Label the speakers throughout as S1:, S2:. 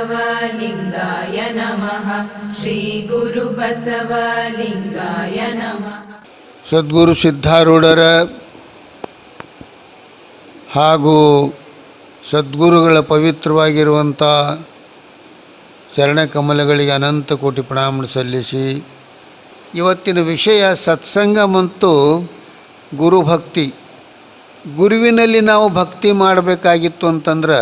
S1: श्रीगुरुबसवलिङ्गाय नमः श्रीगुरुबसवलिङ्गाय नमः
S2: ಸದ್ಗುರು ಸಿದ್ಧಾರೂಢರ ಹಾಗೂ ಸದ್ಗುರುಗಳ ಪವಿತ್ರವಾಗಿರುವಂಥ ಚರಣಕಮಲಗಳಿಗೆ ಅನಂತ ಕೋಟಿ ಪ್ರಣಾಮ ಸಲ್ಲಿಸಿ ಇವತ್ತಿನ ವಿಷಯ ಸತ್ಸಂಗ ಮತ್ತು ಗುರುಭಕ್ತಿ ಗುರುವಿನಲ್ಲಿ ನಾವು ಭಕ್ತಿ ಮಾಡಬೇಕಾಗಿತ್ತು ಅಂತಂದ್ರೆ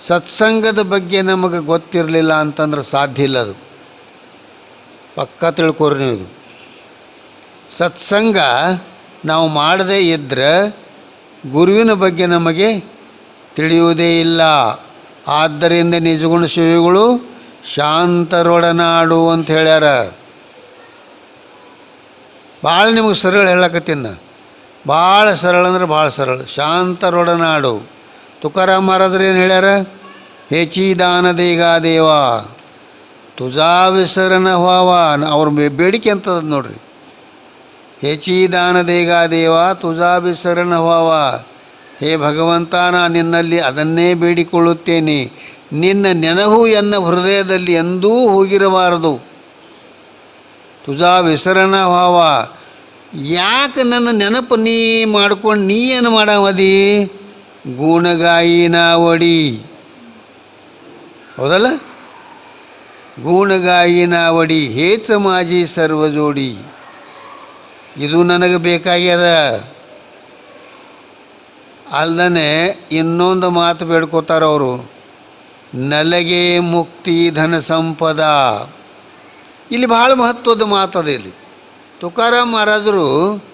S2: ಸತ್ಸಂಗದ ಬಗ್ಗೆ ನಮಗೆ ಗೊತ್ತಿರಲಿಲ್ಲ ಅಂತಂದ್ರೆ ಸಾಧ್ಯ ಇಲ್ಲ ಅದು. ಪಕ್ಕ ತಿಳ್ಕೊರಿ ನೀವು ಇದು. ಸತ್ಸಂಗ ನಾವು ಮಾಡದೇ ಇದ್ದರೆ ಗುರುವಿನ ಬಗ್ಗೆ ನಮಗೆ ತಿಳಿಯುವುದೇ ಇಲ್ಲ. ಆದ್ದರಿಂದ ನಿಜಗುಣ ಶಿವಿಗಳು ಶಾಂತರೊಡನಾಡು ಅಂತ ಹೇಳ್ಯಾರ. ಭಾಳ ನಿಮಗೆ ಸರಳ ಹೇಳಕತ್ತಿನ. ಭಾಳ ಸರಳ ಅಂದ್ರೆ ಭಾಳ ಸರಳ. ಶಾಂತರೊಡನಾಡು. ತುಕಾರಾಮ್ ಮಹಾರಾಜರು ಏನು ಹೇಳ್ಯಾರ? ಹೆಚ್ಚಿದಾನ ದೇಗ ದೇವ, ತುಜಾ ವಿಸರಣ ಹ್ವಾವ. ಅವ್ರ ಬೇಡಿಕೆ ಅಂತದ ನೋಡ್ರಿ. ಹೆಚ್ಚಿದಾನ ದೇಗ ದೇವ, ತುಜಾ ವಿಸರಣ ಹ್ವಾವ. ಹೇ ಭಗವಂತ ನಾ ನಿನ್ನಲ್ಲಿ ಅದನ್ನೇ ಬೇಡಿಕೊಳ್ಳುತ್ತೇನೆ. ನಿನ್ನ ನೆನಹು ಎನ್ನ ಹೃದಯದಲ್ಲಿ ಎಂದೂ ಹೋಗಿರಬಾರದು. ತುಜಾ ವಿಸರಣ ಭಾವ ಯಾಕೆ ನನ್ನ ನೆನಪು ನೀ ಮಾಡ್ಕೊಂಡು ನೀ ಏನು ಮಾಡವದಿ ಗುಣಗಾಯಿನ ನಾವಡಿ. ಹೌದಲ್ಲ? ಗೂಣಗಾಯಿನಾವಡಿ ನಾವಡಿ ಹೇಚ ಮಾಜಿ ಸರ್ವ ಜೋಡಿ. ಇದು ನನಗೆ ಬೇಕಾಗ್ಯದ. ಅಲ್ದನೆ ಇನ್ನೊಂದು ಮಾತು ಬೇಡ್ಕೋತಾರ ಅವರು. ನಲಗೆ ಮುಕ್ತಿ ಧನ ಸಂಪದ. ಇಲ್ಲಿ ಭಾಳ ಮಹತ್ವದ ಮಾತದ ಇಲ್ಲಿ. ತುಕಾರಾಮ್ ಮಹಾರಾಜರು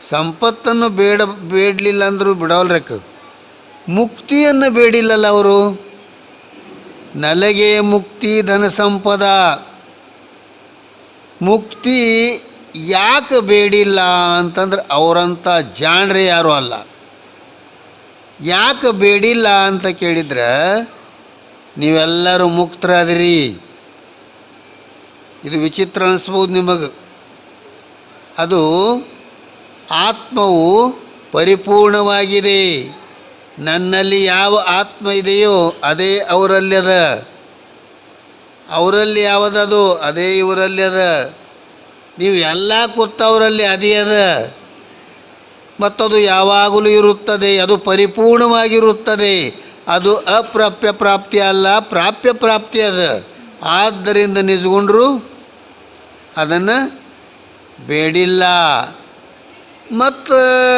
S2: ಸಂಪತ್ತನ್ನು ಬೇಡ, ಬೇಡಲಿಲ್ಲ ಅಂದರೂ ಬಿಡವಲ್ರಕ್ಕ ಮುಕ್ತಿಯನ್ನು ಬೇಡಿಲ್ಲಲ್ಲ ಅವರು. ನಲಗೆ ಮುಕ್ತಿ ಧನ ಸಂಪದ. ಮುಕ್ತಿ ಯಾಕೆ ಬೇಡಿಲ್ಲ ಅಂತಂದ್ರೆ ಅವರಂಥ ಜಾಣ್ರೆ ಯಾರೂ ಅಲ್ಲ. ಯಾಕೆ ಬೇಡಿಲ್ಲ ಅಂತ ಕೇಳಿದ್ರೆ ನೀವೆಲ್ಲರೂ ಮುಕ್ತರಾದಿರಿ. ಇದು ವಿಚಿತ್ರ ಅನಿಸ್ಬೋದು ನಿಮಗೆ. ಅದು ಆತ್ಮವು ಪರಿಪೂರ್ಣವಾಗಿದೆ. ನನ್ನಲ್ಲಿ ಯಾವ ಆತ್ಮ ಇದೆಯೋ ಅದೇ ಅವರಲ್ಲಿ ಅದ. ಅವರಲ್ಲಿ ಯಾವುದದು ಅದೇ ಇವರಲ್ಲಿ ಅದ. ನೀವು ಎಲ್ಲ ಕೂತವರಲ್ಲಿ ಅದೇ ಅದ. ಮತ್ತದು ಯಾವಾಗಲೂ ಇರುತ್ತದೆ, ಅದು ಪರಿಪೂರ್ಣವಾಗಿರುತ್ತದೆ. ಅದು ಅಪ್ರಾಪ್ಯ ಪ್ರಾಪ್ತಿ ಅಲ್ಲ, ಪ್ರಾಪ್ಯ ಪ್ರಾಪ್ತಿ ಅದ. ಆದ್ದರಿಂದ ನಿಜಗೊಂಡ್ರು ಅದನ್ನು ಬೇಡಿಲ್ಲ. ಮತ್ತು,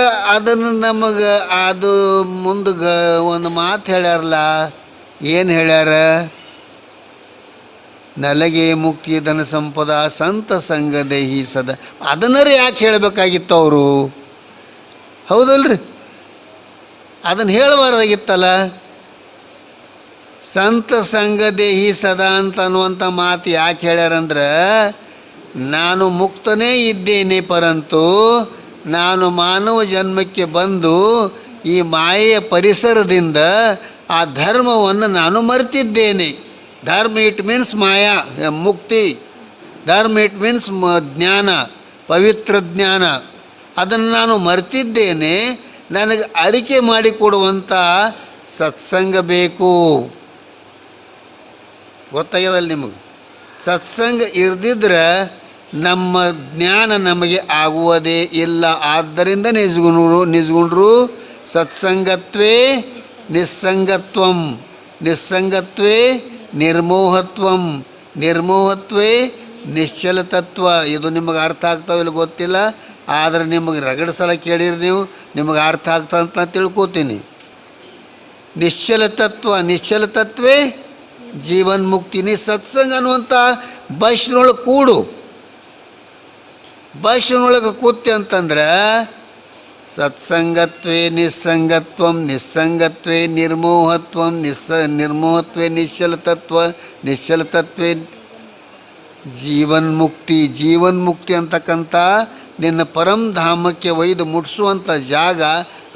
S2: ಅದನ್ನು ನಮಗೆ ಅದು ಮುಂದಗ ಒಂದು ಮಾತು ಹೇಳ್ಯಾರಲ್ಲ, ಏನು ಹೇಳ್ಯಾರ? ನಲಗೆ ಮುಕ್ತಿ ಧನ ಸಂಪದ ಸಂತ ದೇಹಿ ಸದ. ಅದನ್ನರೇ ಯಾಕೆ ಹೇಳಬೇಕಾಗಿತ್ತು ಅವರು? ಹೌದಲ್ರಿ? ಅದನ್ನು ಹೇಳಬಾರ್ದಾಗಿತ್ತಲ್ಲ? ಸಂತ ಸಂಘ ದೇಹಿ ಸದಾ ಅಂತ ಅನ್ನುವಂಥ ಮಾತು ಯಾಕೆ ಹೇಳ್ಯಾರಂದ್ರೆ, ನಾನು ಮುಕ್ತನೇ ಇದ್ದೇನೆ ಪರಂತು ನಾನು ಮಾನವ ಜನ್ಮಕ್ಕೆ ಬಂದು ಈ ಮಾಯೆಯ ಪರಿಸರದಿಂದ ಆ ಧರ್ಮವನ್ನು ನಾನು ಮರೆತಿದ್ದೇನೆ. ಧರ್ಮ ಇಟ್ ಮೀನ್ಸ್ ಮಾಯಾ ಮುಕ್ತಿ. ಧರ್ಮ ಇಟ್ ಮೀನ್ಸ್ ಮ, ಜ್ಞಾನ, ಪವಿತ್ರ ಜ್ಞಾನ. ಅದನ್ನು ನಾನು ಮರೆತಿದ್ದೇನೆ. ನನಗೆ ಅರಿಕೆ ಮಾಡಿಕೊಡುವಂಥ ಸತ್ಸಂಗ ಬೇಕು. ಗೊತ್ತಾಗ್ಯದಲ್ಲ ನಿಮಗೆ? ಸತ್ಸಂಗ ಇರ್ದಿದ್ರೆ ನಮ್ಮ ಜ್ಞಾನ ನಮಗೆ ಆಗುವುದೇ ಇಲ್ಲ. ಆದ್ದರಿಂದ ನಿಜಗುಣರು ನಿಜಗುಂಡ್ರು ಸತ್ಸಂಗತ್ವೇ ನಿಸ್ಸಂಗತ್ವಂ, ನಿಸ್ಸಂಗತ್ವೇ ನಿರ್ಮೋಹತ್ವಂ, ನಿರ್ಮೋಹತ್ವೇ ನಿಶ್ಚಲತತ್ವ. ಇದು ನಿಮಗೆ ಅರ್ಥ ಆಗ್ತಾವಿಲ್ಲ ಗೊತ್ತಿಲ್ಲ. ಆದರೆ ನಿಮಗೆ ರಗಡ ಸಲ ಕೇಳಿರಿ ನೀವು. ನಿಮಗೆ ಅರ್ಥ ಆಗ್ತಾ ಅಂತ ತಿಳ್ಕೊತೀನಿ. ನಿಶ್ಚಲ ತತ್ವ ನಿಶ್ಚಲ ತತ್ವೇ ಜೀವನ್ ಮುಕ್ತಿ ನೀ ಸತ್ಸಂಗ ಅನ್ನುವಂಥ ಬಸ್ನೊಳಗೆ ಕೂಡು. ಬಸ್ನೊಳಗೆ ಕೂತಿ ಅಂತಂದ್ರೆ, ಸತ್ಸಂಗತ್ವೇ ನಿಸ್ಸಂಗತ್ವ, ನಿಸ್ಸಂಗತ್ವೇ ನಿರ್ಮೋಹತ್ವ, ನಿಸ್ಸ, ನಿರ್ಮೋಹತ್ವೇ ನಿಶ್ಚಲತತ್ವ, ನಿಶ್ಚಲತತ್ವೇ ಜೀವನ್ಮುಕ್ತಿ ಜೀವನ್ಮುಕ್ತಿ ಜೀವನ್ ಮುಕ್ತಿ ಜೀವನ್ ಮುಕ್ತಿ ಅಂತಕ್ಕಂಥ ನಿನ್ನ ಪರಂಧಾಮಕ್ಕೆ ಒಯ್ದು ಮುಟ್ಟಿಸುವಂಥ ಜಾಗ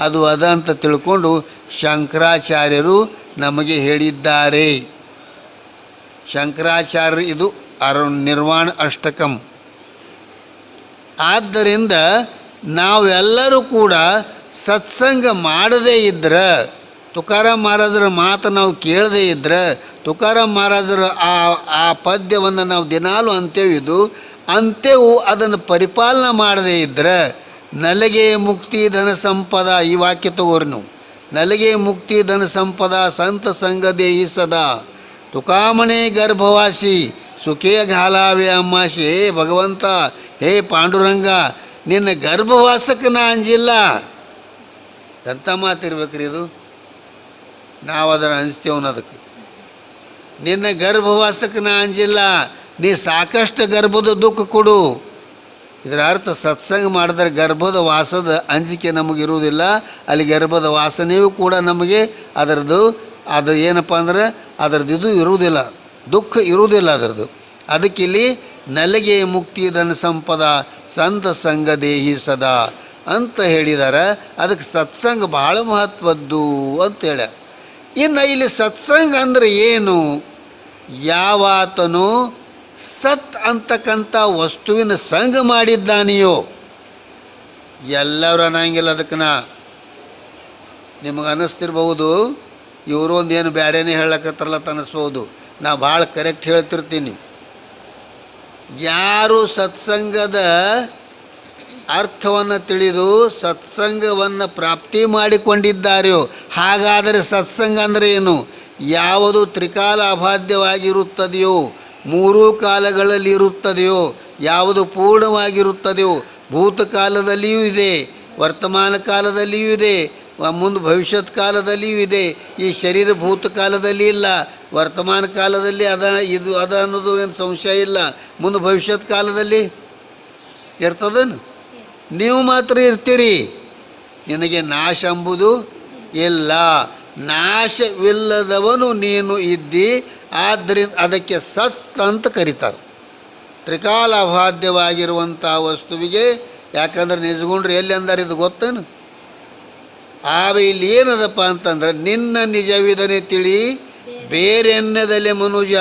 S2: ಅದು ಅದ ಅಂತ ತಿಳ್ಕೊಂಡು ಶಂಕರಾಚಾರ್ಯರು ನಮಗೆ ಹೇಳಿದ್ದಾರೆ. ಶಂಕರಾಚಾರ್ಯ ಇದು ಅರು ನಿರ್ವಾಣ ಅಷ್ಟಕಂ. ಆದ್ದರಿಂದ ನಾವೆಲ್ಲರೂ ಕೂಡ ಸತ್ಸಂಗ ಮಾಡದೇ ಇದ್ರೆ, ತುಕಾರಾಮ್ ಮಹಾರಾಜರ ಮಾತು ನಾವು ಕೇಳದೇ ಇದ್ದರೆ ತುಕಾರಾಮ್ ಮಹಾರಾಜರ ಆ ಆ ಪದ್ಯವನ್ನು ನಾವು ದಿನಾಲು ಅಂತೇವಿದು ಅಂತೆವು ಅದನ್ನು ಪರಿಪಾಲನೆ ಮಾಡದೇ ಇದ್ದರೆ ನಲಗೆ ಮುಕ್ತಿ ಧನ ಸಂಪದ ಈ ವಾಕ್ಯ ತಗೋರಿ ನೀವು. ನಲಗೆ ಮುಕ್ತಿ ಧನ ಸಂಪದ ಸಂತ ಸಂಗದೆ ಈ ಸದಾ. ತುಕಾಮಣೆ ಗರ್ಭವಾಸಿ, ಸುಖೇ ಘಾಲಾವೆ ಅಮ್ಮಾಸಿ ಹೇ ಭಗವಂತ ಹೇ ಪಾಂಡುರಂಗ, ನಿನ್ನ ಗರ್ಭವಾಸಕ್ಕೆ ನಾ ಅಂಜಿಲ್ಲ. ಎಂಥ ಮಾತಿರ್ಬೇಕ್ರಿ ಇದು? ನಾವು ಅದನ್ನು ಅನಿಸ್ತೇವೆ ಅದಕ್ಕೆ ನಿನ್ನ ಗರ್ಭವಾಸಕ್ಕೆ ನಾ ಅಂಜಿಲ್ಲ, ನೀ ಸಾಕಷ್ಟು ಗರ್ಭದ ದುಃಖ ಕೊಡು. ಇದರ ಅರ್ಥ ಸತ್ಸಂಗ ಮಾಡಿದ್ರೆ ಗರ್ಭದ ವಾಸದ ಅಂಜಿಕೆ ನಮಗಿರುವುದಿಲ್ಲ ಅಲ್ಲಿ ಗರ್ಭದ ವಾಸನೆಯೂ ಕೂಡ ನಮಗೆ ಅದರದ್ದು, ಅದು ಏನಪ್ಪ ಅಂದ್ರೆ ಅದರದ್ದು ಇದು ಇರುವುದಿಲ್ಲ, ದುಃಖ ಇರುವುದಿಲ್ಲ ಅದರದ್ದು. ಅದಕ್ಕಿಲ್ಲಿ ನಲಗೆ ಮುಕ್ತಿ ಧನ ಸಂಪದ, ಸಂತ ಸಂಘ ದೇಹಿ ಸದಾ ಅಂತ ಹೇಳಿದಾರೆ. ಅದಕ್ಕೆ ಸತ್ಸಂಗ ಭಾಳ ಮಹತ್ವದ್ದು ಅಂತ ಹೇಳ ಇನ್ನು ಇಲ್ಲಿ ಸತ್ಸಂಗ ಅಂದರೆ ಏನು? ಯಾವಾತನು ಸತ್ ಅಂತಕ್ಕಂಥ ವಸ್ತುವಿನ ಸಂಘ ಮಾಡಿದ್ದಾನೆಯೋ? ಎಲ್ಲರೂ ಅನ್ನಂಗಿಲ್ಲ ಅದಕ್ಕೆ ನಾ ನಿಮಗೆ ಅನ್ನಿಸ್ತಿರ್ಬೋದು ಇವರು ಒಂದು ಏನು ಬೇರೆನೇ ಹೇಳಕತ್ತಾರಲ್ಲ ಅಂತ ಅನ್ನಿಸ್ಬೋದು ನಾ ಭಾಳ ಕರೆಕ್ಟ್ ಹೇಳ್ತಿರ್ತೀನಿ. ಯಾರು ಸತ್ಸಂಗದ ಅರ್ಥವನ್ನು ತಿಳಿದು ಸತ್ಸಂಗವನ್ನು ಪ್ರಾಪ್ತಿ ಮಾಡಿಕೊಂಡಿದ್ದಾರೆಯೋ, ಹಾಗಾದರೆ ಸತ್ಸಂಗ ಅಂದರೆ ಏನು? ಯಾವುದು ತ್ರಿಕಾಲ ಅಬಾಧ್ಯವಾಗಿರುತ್ತದೆಯೋ ಮೂರೂ ಕಾಲಗಳಲ್ಲಿ ಇರುತ್ತದೆಯೋ ಯಾವುದು ಪೂರ್ಣವಾಗಿರುತ್ತದೆಯೋ, ಭೂತಕಾಲದಲ್ಲಿಯೂ ಇದೆ, ವರ್ತಮಾನ ಕಾಲದಲ್ಲಿಯೂ ಇದೆ ಮುಂದೆ ಭವಿಷ್ಯತ್ ಕಾಲದಲ್ಲಿಯೂ ಇದೆ, ಈ ಶರೀರ ಭೂತಕಾಲದಲ್ಲಿ ಇಲ್ಲ, ವರ್ತಮಾನ ಕಾಲದಲ್ಲಿ ಅದ ಇದು ಅದ ಅನ್ನೋದು ಏನು ಸಂಶಯ ಇಲ್ಲ. ಮುಂದೆ ಭವಿಷ್ಯದ ಕಾಲದಲ್ಲಿ ಇರ್ತದೇನು? ನೀವು ಮಾತ್ರ ಇರ್ತೀರಿ. ನಿನಗೆ ನಾಶ ಎಂಬುದು ಇಲ್ಲ. ನಾಶವಿಲ್ಲದವನು ನೀನು ಇದ್ದಿ. ಆದ್ದರಿಂದ ಅದಕ್ಕೆ ಸತ್ ಅಂತ ಕರೀತಾರೆ. ತ್ರಿಕಾಲ ಅಭಾಧ್ಯವಾಗಿರುವಂಥ ವಸ್ತುವಿಗೆ, ಯಾಕಂದ್ರೆ ನಿಜಗೊಂಡ್ರೆ ಎಲ್ಲಿ ಅಂದರೆ ಇದು ಗೊತ್ತೇನು? ಆವ ಇಲ್ಲಿ ಏನದಪ್ಪ ಅಂತಂದ್ರೆ, ನಿನ್ನ ನಿಜವಿದನೆ ತಿಳಿ, ಬೇರೆನ್ನದಲೆ ಮನುಜ.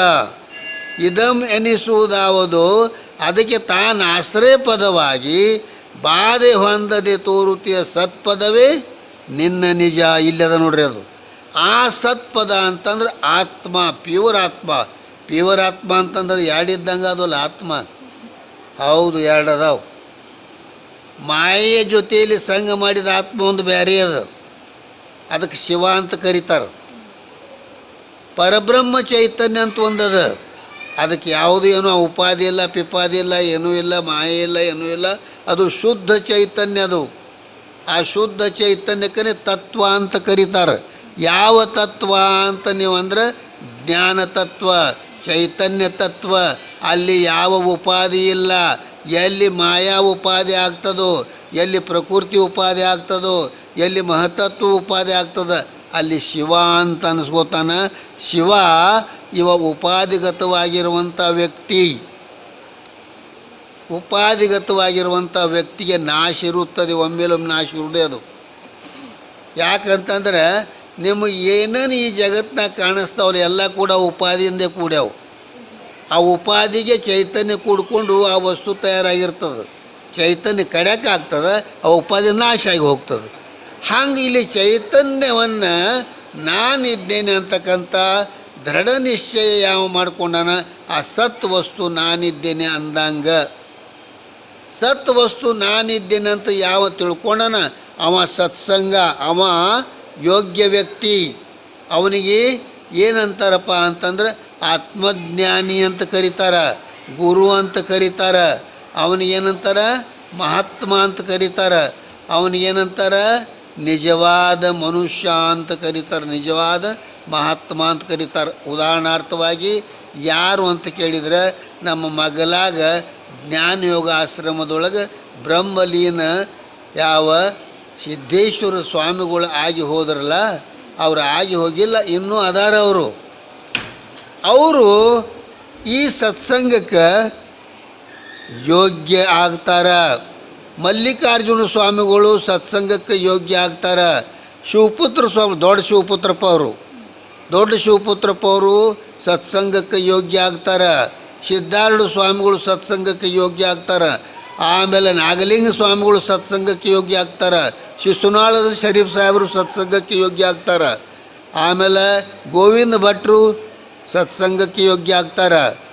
S2: ಇದಂ ಎನಿಸುವುದಾವುದು. ಅದಕ್ಕೆ ತಾನು ಆಶ್ರಯ ಪದವಾಗಿ, ಬಾಧೆ ಹೊಂದದೆ ತೋರುತಿಯ ಸತ್ಪದವೇ ನಿನ್ನ ನಿಜ ಇಲ್ಲದ ನೋಡ್ರಿ ಅದು. ಆ ಸತ್ಪದ ಅಂತಂದ್ರೆ ಆತ್ಮ ಪ್ಯೂರ್ ಆತ್ಮ. ಪ್ಯೂರ್ ಆತ್ಮ ಅಂತಂದ್ರೆ ಎರಡಿದ್ದಂಗೆ ಅದಲ್ಲ ಆತ್ಮ. ಹೌದು ಎರಡು ಅದಾವು ಮಾಯೆಯ ಜೊತೆಯಲ್ಲಿ ಸಂಘ ಮಾಡಿದ ಆತ್ಮ ಒಂದು ಬೇರೆ ಅದು. ಅದಕ್ಕೆ ಶಿವ ಅಂತ ಕರೀತಾರೆ. ಪರಬ್ರಹ್ಮ ಚೈತನ್ಯ ಅಂತ ಒಂದದ. ಅದಕ್ಕೆ ಯಾವುದು ಏನೋ ಉಪಾಧಿ ಇಲ್ಲ ಪಿಪಾದಿ ಇಲ್ಲ, ಏನೂ ಇಲ್ಲ, ಮಾಯೆ ಇಲ್ಲ, ಏನೂ ಇಲ್ಲ. ಅದು ಶುದ್ಧ ಚೈತನ್ಯ ಅದು. ಆ ಶುದ್ಧ ಚೈತನ್ಯಕ್ಕೇ ತತ್ವ ಅಂತ ಕರೀತಾರೆ. ಯಾವ ತತ್ವ ಅಂತ ನೀವು ಅಂದರೆ ಜ್ಞಾನ ತತ್ವ, ಚೈತನ್ಯ ತತ್ವ. ಅಲ್ಲಿ ಯಾವ ಉಪಾಧಿ ಇಲ್ಲ, ಎಲ್ಲಿ ಮಾಯಾ ಉಪಾಧಿ ಆಗ್ತದೋ, ಎಲ್ಲಿ ಪ್ರಕೃತಿ ಉಪಾಧಿ ಆಗ್ತದೋ, ಎಲ್ಲಿ ಮಹತತ್ವ ಉಪಾಧಿ ಆಗ್ತದ, ಅಲ್ಲಿ ಶಿವ ಅಂತ ಅನಿಸ್ಕೋತಾನ. ಶಿವ ಇವ ಉಪಾಧಿಗತವಾಗಿರುವಂಥ ವ್ಯಕ್ತಿ. ಉಪಾಧಿಗತವಾಗಿರುವಂಥ ವ್ಯಕ್ತಿಗೆ ನಾಶ ಇರುತ್ತದೆ, ಒಮ್ಮೆಲೊಮ್ಮೆ ನಾಶ ಇರುವುದೇ ಅದು. ಯಾಕಂತಂದ್ರೆ ನಿಮಗೆ ಏನೇನು ಈ ಜಗತ್ತಿನಾಗ ಕಾಣಿಸ್ತಾವಲ್ಲ ಎಲ್ಲ ಕೂಡ ಉಪಾಧಿಯಿಂದ ಕೂಡ್ಯಾವು. ಆ ಉಪಾಧಿಗೆ ಚೈತನ್ಯ ಕೂಡ್ಕೊಂಡು ಆ ವಸ್ತು ತಯಾರಾಗಿರ್ತದೆ. ಚೈತನ್ಯ ಕಡ್ಯಾಕಾಗ್ತದೆ ಆ ಉಪಾಧಿ ನಾಶ ಆಗಿ ಹೋಗ್ತದೆ. ಹಂಗೆ ಇಲ್ಲಿ ಚೈತನ್ಯವನ್ನು ನಾನಿದ್ದೇನೆ ಅಂತಕ್ಕಂಥ ದೃಢ ನಿಶ್ಚಯ ಯಾವ ಮಾಡ್ಕೊಂಡಾನ? ಆ ಸತ್ ವಸ್ತು ನಾನಿದ್ದೇನೆ ಅಂದಂಗ. ಸತ್ ವಸ್ತು ನಾನಿದ್ದೇನೆ ಅಂತ ಯಾವ ತಿಳ್ಕೊಂಡನ? ಅವ ಸತ್ಸಂಗ, ಅವ ಯೋಗ್ಯ ವ್ಯಕ್ತಿ. ಅವನಿಗೆ ಏನಂತಾರಪ್ಪ ಅಂತಂದ್ರೆ ಆತ್ಮಜ್ಞಾನಿ ಅಂತ ಕರೀತಾರ, ಗುರು ಅಂತ ಕರೀತಾರ ಅವನಿಗೇನಂತಾರ ಮಹಾತ್ಮ ಅಂತ ಕರೀತಾರ ಅವನಿಗೇನಂತಾರ ನಿಜವಾದ ಮನುಷ್ಯ ಅಂತ ಕರೀತಾರೆ, ನಿಜವಾದ ಮಹಾತ್ಮ ಅಂತ ಕರೀತಾರೆ. ಉದಾಹರಣಾರ್ಥವಾಗಿ ಯಾರು ಅಂತ ಕೇಳಿದ್ರೆ ನಮ್ಮ ಮಗಲಾಗ ಜ್ಞಾನಯೋಗ ಆಶ್ರಮದೊಳಗೆ ಬ್ರಹ್ಮಲೀನ ಯಾವ ಸಿದ್ದೇಶ್ವರ ಸ್ವಾಮಿಗಳು ಆಗಿ ಹೋದ್ರಲ್ಲ, ಅವರು ಆಗಿ ಹೋಗಿಲ್ಲ, ಇನ್ನೂ ಅದಾರ ಅವರು. ಅವರು ಈ ಸತ್ಸಂಗಕ್ಕೆ ಯೋಗ್ಯ ಆಗ್ತಾರ. ಮಲ್ಲಿಕಾರ್ಜುನ ಸ್ವಾಮಿಗಳು ಸತ್ಸಂಗಕ್ಕೆ ಯೋಗ್ಯ ಆಗ್ತಾರೆ. ಶಿವಪುತ್ರ ಸ್ವಾಮಿ, ದೊಡ್ಡ ಶಿವಪುತ್ರಪ್ಪ ಅವರು. ದೊಡ್ಡ ಶಿವಪುತ್ರಪ್ಪ ಅವರು ಸತ್ಸಂಗಕ್ಕೆ ಯೋಗ್ಯ ಆಗ್ತಾರೆ ಸಿದ್ಧಾರ್ಢ ಸ್ವಾಮಿಗಳು ಸತ್ಸಂಗಕ್ಕೆ ಯೋಗ್ಯ ಆಗ್ತಾರೆ ಆಮೇಲೆ ನಾಗಲಿಂಗ ಸ್ವಾಮಿಗಳು ಸತ್ಸಂಗಕ್ಕೆ ಯೋಗ್ಯ ಆಗ್ತಾರೆ ಶಿಶುನಾಳದ ಶರೀಫ್ ಸಾಹೇಬರು ಸತ್ಸಂಗಕ್ಕೆ ಯೋಗ್ಯ ಆಗ್ತಾರೆ ಆಮೇಲೆ ಗೋವಿಂದ ಭಟ್ರು ಸತ್ಸಂಗಕ್ಕೆ ಯೋಗ್ಯ ಆಗ್ತಾರೆ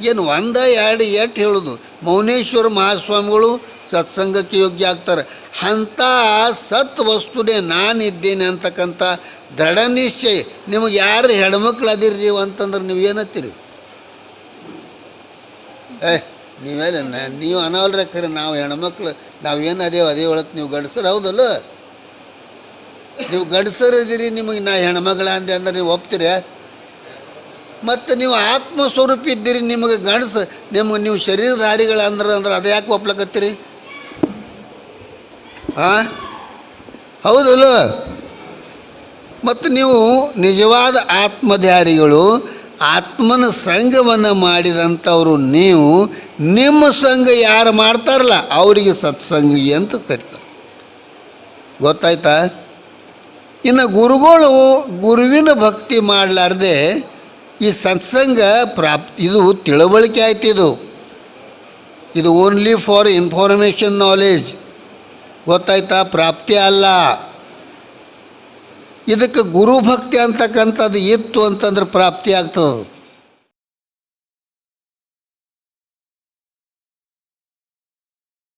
S2: ಏನು ಒಂದು, ಎರಡು ಎಟ್ಟು ಹೇಳೋದು. ಮೌನೇಶ್ವರ ಮಹಾಸ್ವಾಮಿಗಳು ಸತ್ಸಂಗಕ್ಕೆ ಯೋಗ್ಯ ಆಗ್ತಾರೆ ಅಂಥ ಸತ್ ವಸ್ತುನೇ ನಾನಿದ್ದೇನೆ ಅಂತಕ್ಕಂಥ ದೃಢ ನಿಶ್ಚಯ ನಿಮಗೆ ಯಾರು ಹೆಣ್ಮಕ್ಳು ಅದಿರಿ ನೀವು ಅಂತಂದ್ರೆ ನೀವು ಏನತ್ತೀರಿ? ಏ ನೀವೆಲ್ಲ ನೀವು ಅನಾವಲ್ರ ಖರೆ ನಾವು ಹೆಣ್ಮಕ್ಳು, ನಾವು ಏನು ಅದೇವು ಅದೇ ಒಳಗೆ ನೀವು ಗಂಡಸರು? ಹೌದಲ್ಲ? ನೀವು ಗಂಡಸರು ಇದೀರಿ, ನಿಮಗೆ ನಾ ಹೆಣ್ಮಗಳ ಅಂದೆ ಅಂದ್ರೆ ನೀವು ಒಪ್ತೀರ? ಮತ್ತು ನೀವು ಆತ್ಮಸ್ವರೂಪ ಇದ್ದೀರಿ, ನಿಮಗೆ ಗಂಡಸ, ನಿಮ್ಮ, ನೀವು ಶರೀರಧಾರಿಗಳು ಅಂದ್ರೆ ಅಂದ್ರೆ ಅದು ಯಾಕೆ ಒಪ್ಲಕತ್ತೀರಿ? ಹಾಂ ಹೌದಲ್ಲ? ಮತ್ತು ನೀವು ನಿಜವಾದ ಆತ್ಮಧಾರಿಗಳು, ಆತ್ಮನ ಸಂಘವನ್ನು ಮಾಡಿದಂಥವರು ನೀವು, ನಿಮ್ಮ ಸಂಘ ಯಾರು ಮಾಡ್ತಾರಲ್ಲ, ಅವರಿಗೆ ಸತ್ಸಂಗಿ ಅಂತ ಕರೀತಾರೆ. ಗೊತ್ತಾಯ್ತಾ? ಇನ್ನು ಗುರುಗಳು ಗುರುವಿನ ಭಕ್ತಿ ಮಾಡಲಾರ್ದೆ ಈ ಸತ್ಸಂಗ ಪ್ರಾಪ್ತಿ ಇದು ತಿಳುವಳಿಕೆ ಆಯ್ತು ಇದು. ಇದು ಓನ್ಲಿ ಫಾರ್ ಇನ್ಫಾರ್ಮೇಷನ್ ನಾಲೆಜ್ ಗೊತ್ತಾಯ್ತಾ? ಪ್ರಾಪ್ತಿ ಅಲ್ಲ. ಇದಕ್ಕೆ ಗುರುಭಕ್ತಿ ಅಂತಕ್ಕಂಥದ್ದು ಇತ್ತು ಅಂತಂದ್ರೆ ಪ್ರಾಪ್ತಿ ಆಗ್ತದೆ